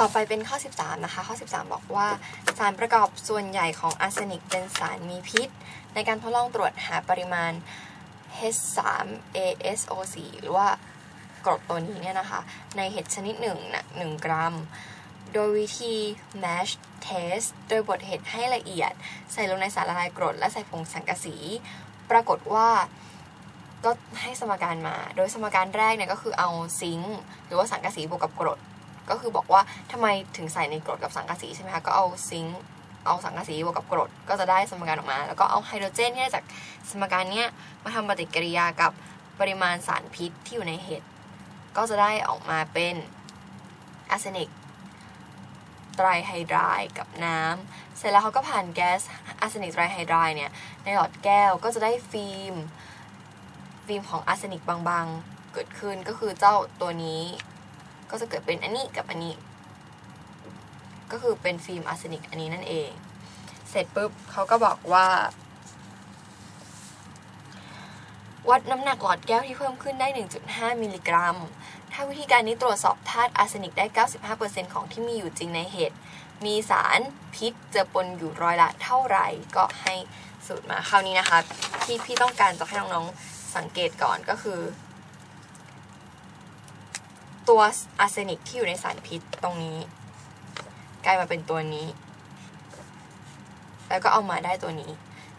ต่อไปเป็นข้อ 13 นะคะ ข้อ 13 บอกว่าสารประกอบส่วนใหญ่ของอาร์เซนิกเป็นสารมีพิษ ในการทดลองตรวจหาปริมาณ H3ASO4 หรือว่ากรดตัวนี้เนี่ยนะคะ ในเห็ดชนิดหนึ่งนะ1กรัม โดยวิธี mash test โดยบดเห็ดให้ละเอียด ใส่ลงในสารละลายกรด และใส่ผงสังกะสี ปรากฏว่าก็ให้สมการมา โดยสมการแรกเนี่ยก็คือเอาซิงค์หรือว่าสังกะสีบวกกับกรด ก็คือบอกว่าทำไมถึงใส่ในกรดกับสังกะสีใช่ไหมคะ ก็เอาซิงค์เอาสังกะสีบวกกับกรดก็จะได้สมการออกมา แล้วก็เอาไฮโดรเจนที่ได้จากสมการนี้มาทำปฏิกิริยากับปริมาณสารพิษที่อยู่ในเห็ดก็จะได้ออกมาเป็นอาร์เซนิกไตรไฮไดร์กับน้ำเสร็จแล้วเขาก็ผ่านแก๊สอาร์เซนิกไตรไฮไดร์เนี่ยในหลอดแก้วก็จะได้ฟิล์มฟิล์มของอาร์เซนิกบางๆ เกิดขึ้นก็คือเจ้าตัวนี้ ก็จะเกิดเป็นอันนี้กับอันนี้ ก็คือเป็นฟิล์มอาร์เซนิกอันนี้นั่นเอง เสร็จปุ๊บเขาก็บอกว่า วัดน้ำหนักหลอดแก้วที่เพิ่มขึ้นได้ 1.5 มิลลิกรัม ถ้าวิธีการนี้ตรวจสอบธาตุอาร์เซนิกได้ 95%ของที่มีอยู่จริงในเห็ด มีสารพิษเจือปนอยู่ร้อยละเท่าไหร่ก็ให้สูตรมาคราวนี้นะคะที่พี่ต้องการจะให้น้องๆสังเกตก่อนก็คือ ตัวอาร์เซนิกที่อยู่ในสารพิษตรงนี้กลายมาเป็นตัวนี้ แล้วก็เอามาได้ตัวนี้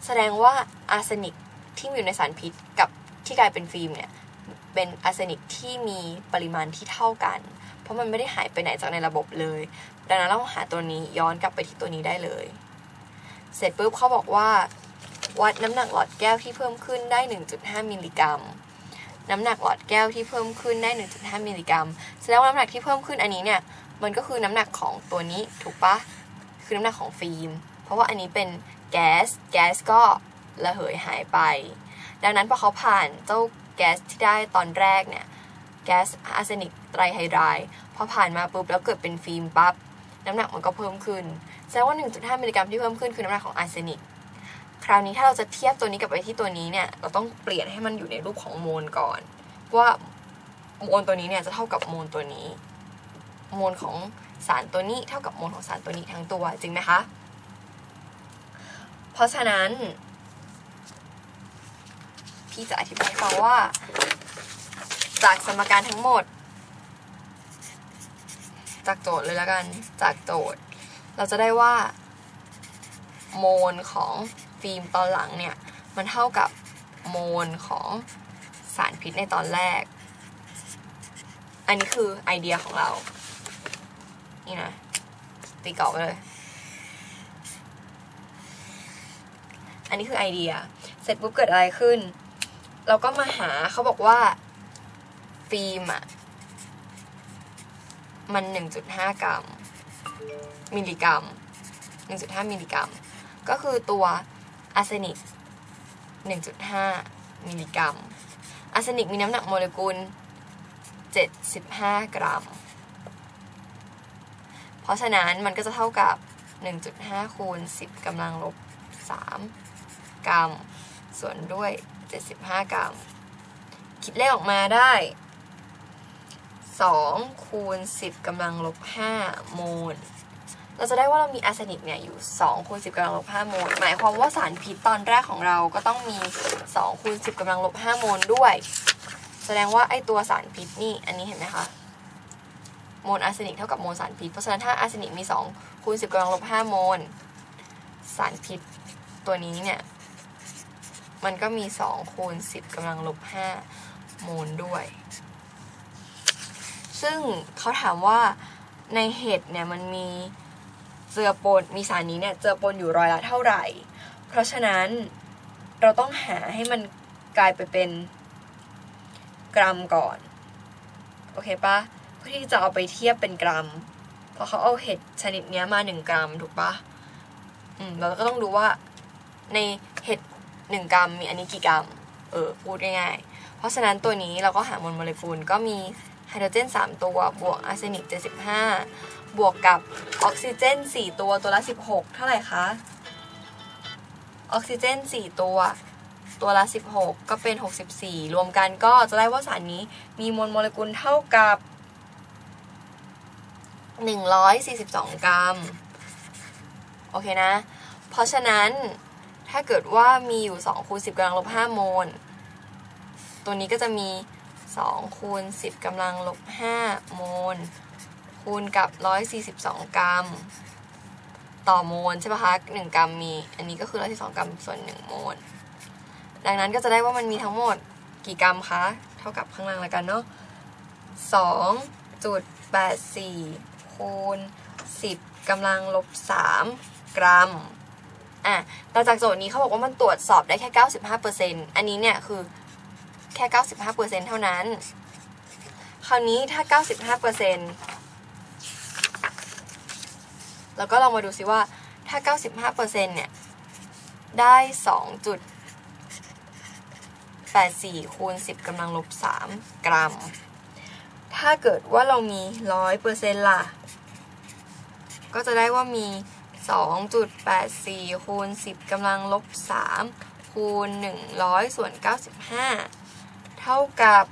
แสดงว่าอาร์เซนิกที่อยู่ในสารพิษกับที่กลายเป็นฟิล์มเนี่ยเป็นอาร์เซนิกที่มีปริมาณที่เท่ากัน เพราะมันไม่ได้หายไปไหนจากในระบบเลย ดังนั้นเราหาตัวนี้ย้อนกลับไปที่ตัวนี้ได้เลย เสร็จปุ๊บเขาบอกว่า วัดน้ำหนักหลอดแก้วที่เพิ่มขึ้นได้ 1.5 มิลลิกรัม น้ำหนักหลอดแก้วที่เพิ่มขึ้นได้ 1.5 มิลลิกรัมแสดงว่าน้ำหนักที่เพิ่มขึ้นอันนี้เนี่ยมันก็คือน้ำหนักของตัวนี้ถูกปะคือน้ำหนักของฟิล์ม เพราะว่าอันนี้เป็นแก๊สแก๊สก็ระเหยหายไป ดังนั้นพอเขาผ่านเจ้าแก๊สที่ได้ตอนแรกเนี่ยแก๊สอาร์เซนิกไตรไฮไดร์พอผ่านมาปุ๊บแล้วเกิดเป็นฟิล์มปั๊บน้ำหนักมันก็เพิ่มขึ้นแสดงว่า 1.5 มิลลิกรัมที่เพิ่มขึ้นคือน้ำหนักของอาร์เซนิก ราวนี้ถ้าเราจะเทียบตัวนี้กับไปที่ตัวนี้เนี่ย เราต้องเปลี่ยนให้มันอยู่ในรูปของโมลก่อน ว่าโมลตัวนี้เนี่ยจะเท่ากับโมลตัวนี้ โมลของสารตัวนี้เท่ากับโมลของสารตัวนี้ทั้งตัวจริงไหมคะ เพราะฉะนั้น พี่จะอธิบายฟังว่า จากสมการทั้งหมด จากโจทย์เลยแล้วกัน จากโจทย์ เราจะได้ว่า โมลของฟิล์มตอนหลังเนี่ย มันเท่ากับโมลของสารพิษในตอนแรก อันนี้คือไอเดียของเรา นี่นะตีกรอบไปเลย อันนี้คือไอเดีย เสร็จปุ๊บเกิดอะไรขึ้น เราก็มาหาเขาบอกว่าฟิล์มอะมัน 1.5 กรัม มิลลิกรัม 1.5 มิลลิกรัม ก็คือตัวอาร์เซนิก 1.5 มิลลิกรัม อาร์เซนิกมีน้ำหนักโมเลกุล 75 กรัม เพราะฉะนั้นมันก็จะเท่ากับ 1.5 คูณ 10กำลังลบ 3 กรัม ส่วนด้วย 75 กรัม คิดเลขออกมาได้ 2 คูณ 10กำลังลบ 5 โมล เราจะได้ว่าเรามีอาร์เซนิกเนี่ยอยู่2คูณ10กำลังลบ5โมล หมายความว่าสารพิษตอนแรกของเราก็ต้องมี2คูณ10กำลังลบ5โมลด้วย แสดงว่าไอตัวสารพิษนี่อันนี้เห็นไหมคะโมลอาร์เซนิกเท่ากับโมลสารพิษ เพราะฉะนั้นถ้าอาร์เซนิกมี2คูณ10กำลังลบ5โมล สารพิษตัวนี้เนี่ยมันก็มี2คูณ10กำลังลบ5โมลด้วย ซึ่งเขาถามว่าในเห็ดเนี่ยมันมี จือปนมีสารนี้เนี่ยเจือปนอยู่ร้อยละเท่าไหร่ เพราะฉะนั้นเราต้องหาให้มันกลายไปเป็นกรัมก่อน โอเคปะเพื่อที่จะเอาไปเทียบเป็นกรัม เพราะเขาเอาเห็ดชนิดนี้มาหนึ่งกรัมถูกปะอืมเราก็ต้องดูว่าในเห็ดหนึ่งกรัมมีอันนี้กี่กรัม เออพูดง่ายๆ เพราะฉะนั้นตัวนี้เราก็หามวลโมเลกุลก็มีไฮโดรเจน 3 ตัวบวกอาร์เซนิก 75 บวกกับออกซิเจน 4 ตัวตัวละ 16 เท่าไหร่คะ ออกซิเจน 4 ตัว ตัวละ 16 ก็เป็น 64 รวมกันก็จะได้ว่าสารนี้มีมวลโมเลกุลเท่ากับ 142 กรัม โอเคนะ เพราะฉะนั้นถ้าเกิดว่ามีอยู่2คูณ10กำลังลบ5โมล ตัวนี้ก็จะมี2คูณ10กำลังลบ5โมล คูณกับ 142 กรัม ต่อโมลใช่ปะคะ1กรัมมี อันนี้ก็คือ142กรัมส่วน 1 โมล ดังนั้นก็จะได้ว่ามันมีทั้งหมดกี่กรัมคะ เท่ากับข้างล่างแล้วกันเนาะ2.84คูณ10กำลังลบ3กรัมอะแต่จากโจทย์นี้เขาบอกว่ามันตรวจสอบได้แค่ 95%อันนี้เนี่ยคือแค่ 95%เท่านั้น คราวนี้ถ้า 95% แล้วก็ลองมาดูซิว่าถ้า 95%เนี่ยได้ 2.84 คูณ 10กำลังลบ 3 กรัม ถ้าเกิดว่าเรามี 100%ล่ะ ก็จะได้ว่ามี 2.84 คูณ 10กำลังลบ 3 คูณ 100 ส่วน 95 เท่ากับ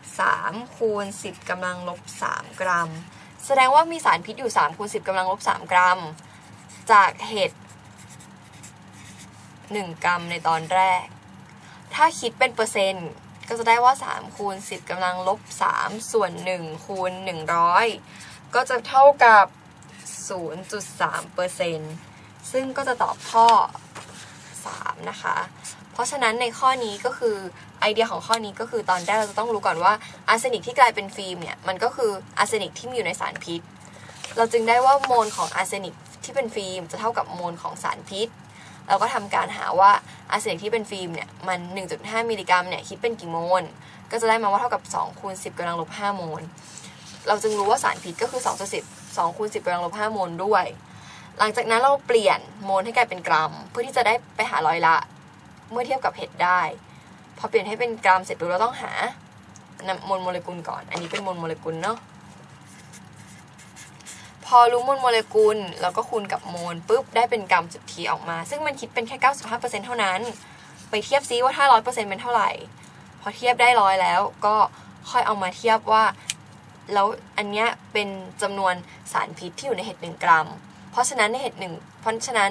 3 คูณ 10กำลังลบ 3 กรัม แสดงว่ามีสารพิษอยู่3คูณ10กำลังลบ3กรัม จากเห็ด1 กรัมในตอนแรก ถ้าคิดเป็นเปอร์เซ็นต์ ก็จะได้ว่า 3 คูณ 10กำลังลบ 3 ส่วน 1 คูณ 100 ก็จะเท่ากับ 0.3เปอร์เซ็นต์ซึ่งก็จะตอบข้อ 3 นะคะ เพราะฉะนั้นในข้อนี้ก็คือไอเดียของข้อนี้ก็คือตอนแรกเราจะต้องรู้ก่อนว่าอาร์เซนิกที่กลายเป็นฟิล์มเนี่ยมันก็คืออาร์เซนิกที่มีอยู่ในสารพิษ เราจึงได้ว่าโมลของอาร์เซนิกที่เป็นฟิล์มจะเท่ากับโมลของสารพิษ เราก็ทำการหาว่าอาร์เซนิกที่เป็นฟิล์มเนี่ยมัน 1.5 มิลลิกรัมเนี่ยคิดเป็นกี่โมล ก็จะได้มาว่าเท่ากับ2คูณ10กำลังลบ5โมล เราจึงรู้ว่าสารพิษก็คือ2 10 2คูณ10กำลังลบ5โมลด้วย หลังจากนั้นเราเปลี่ยนโมลให้กลายเป็นกรัม เพื่อที่จะได้ไปหาร้อยละ เมื่อเทียบกับเห็ดได้ พอเปลี่ยนให้เป็นกรัมเสร็จปุ๊บเราต้องหามวลโมเลกุลก่อน อันนี้เป็นมวลโมเลกุลเนาะพอรู้มวลโมเลกุลแล้วก็คูณกับโมลปุ๊บได้เป็นกรัมสุทธิออกมา ซึ่งมันคิดเป็นแค่ 95%เท่านั้น ไปเทียบซิว่าถ้า 100%เป็นเท่าไหร่ พอเทียบได้ร้อยแล้วก็ค่อยเอามาเทียบว่า แล้วอันเนี้ยเป็นจำนวนสารพิษที่อยู่ในเห็ดหนึ่งกรัม เพราะฉะนั้นในเห็ดหนึ่งเพราะฉะนั้น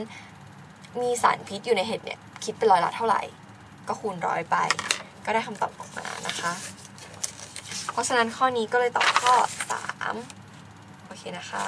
มีสารพิษอยู่ในเห็ดเนี่ย คิดเป็นร้อยละเท่าไหร่ ก็คูณร้อยไป ก็ได้คำตอบออกมานะคะ เพราะฉะนั้นข้อนี้ก็เลยตอบข้อ 3 โอเคนะคะ